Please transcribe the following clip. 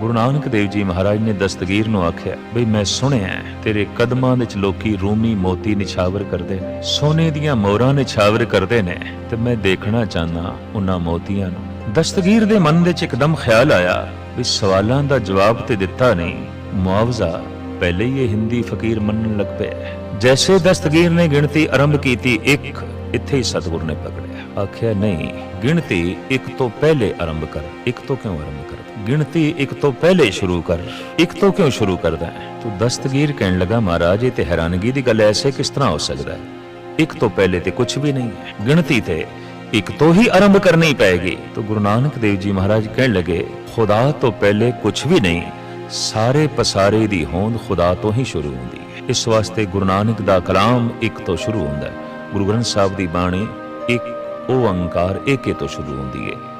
ਗੁਰੂ ਨਾਨਕ ਦੇਵ ਜੀ ਮਹਾਰਾਜ ਨੇ ਦਸਤਗੀਰ ਨੂੰ ਆਖਿਆ, ਬਈ ਮੈਂ ਸੁਣਿਆ ਤੇਰੇ ਕਦਮਾਂ ਵਿੱਚ ਲੋਕੀ ਰੂਮੀ ਮੋਤੀ ਨਿਛਾਵਰ ਕਰਦੇ ਨੇ, ਸੋਨੇ ਦੀਆਂ ਮੋਹਰਾਂ ਨਿਛਾਵਰ ਕਰਦੇ ਨੇ, ਤੇ ਮੈਂ ਦੇਖਣਾ ਚਾਹਨਾ ਉਹਨਾਂ ਮੋਤੀਆਂ ਨੂੰ। ਦਸਤਗੀਰ ਦੇ ਮਨ ਵਿੱਚ ਇੱਕਦਮ ਖਿਆਲ ਆਇਆ ਵੀ ਸਵਾਲਾਂ ਦਾ ਜਵਾਬ ਤੇ ਦਿੱਤਾ ਨਹੀਂ, ਮੁਆਵਜ਼ਾ ਪਹਿਲੇ ਹੀ ਇਹ ਹਿੰਦੀ ਫਕੀਰ ਮੰਨਣ ਲੱਗ ਪਿਆ ਜੈਸੇ ਦਸਤਗੀਰ ਨੇ ਗਿਣਤੀ ਆਰੰਭ ਕੀਤੀ ਇੱਕ ਇੱਥੇ ਹੀ ਸਤਿਗੁਰ ਨੇ ਪਕੜਿਆ। ਆਖਿਆ, ਨਹੀਂ, ਗਿਣਤੀ ਇੱਕ ਤੋਂ ਪਹਿਲੇ ਆਰੰਭ ਕਰ। ਇੱਕ ਤੋਂ ਕਿਉਂ ਆਰੰਭ ਕਰ? ਗਿਣਤੀ ਇੱਕ ਤੋਂ ਪਹਿਲੇ ਸ਼ੁਰੂ ਕਰ। ਇੱਕ ਤੋਂ ਕਿਉਂ ਸ਼ੁਰੂ ਕਰਦਾ ਹੈ? ਤੂੰ ਦਸਤਗੀਰ ਕਹਿਣ ਲੱਗਾ, ਮਹਾਰਾਜ, ਇਹ ਤੇ ਹੈਰਾਨਗੀ ਦੀ ਗੱਲ ਐਸੇ ਕਿਸ ਤਰ੍ਹਾਂ ਹੋ ਸਕਦਾ ਹੈ? ਇੱਕ ਤੋਂ ਪਹਿਲੇ ਤੇ ਕੁਝ ਵੀ ਨਹੀਂ ਹੈ। ਗਿਣਤੀ ਤੇ ਇੱਕ ਤੋਂ ਹੀ ਆਰੰਭ ਕਰਨੀ ਪਏਗੀ। ਤਾਂ ਗੁਰੂ ਨਾਨਕ ਦੇਵ ਜੀ ਮਹਾਰਾਜ ਕਹਿਣ ਲੱਗੇ, ਖੁਦਾ ਤੋਂ ਪਹਿਲੇ ਕੁਝ ਵੀ ਨਹੀਂ, ਸਾਰੇ ਪਸਾਰੇ ਦੀ ਹੋਂਦ ਖੁਦਾ ਤੋਂ ਹੀ ਸ਼ੁਰੂ ਹੁੰਦੀ ਹੈ। ਇਸ ਵਾਸਤੇ ਗੁਰੂ ਨਾਨਕ ਦਾ ਕਲਾਮ ਇੱਕ ਤੋਂ ਸ਼ੁਰੂ ਹੁੰਦਾ ਹੈ। ਗੁਰੂ ਗ੍ਰੰਥ ਸਾਹਿਬ ਦੀ ਬਾਣੀ ਇੱਕ ਓੰਕਾਰ ਏਕੇ ਤੋਂ ਸ਼ੁਰੂ ਹੁੰਦੀ ਹੈ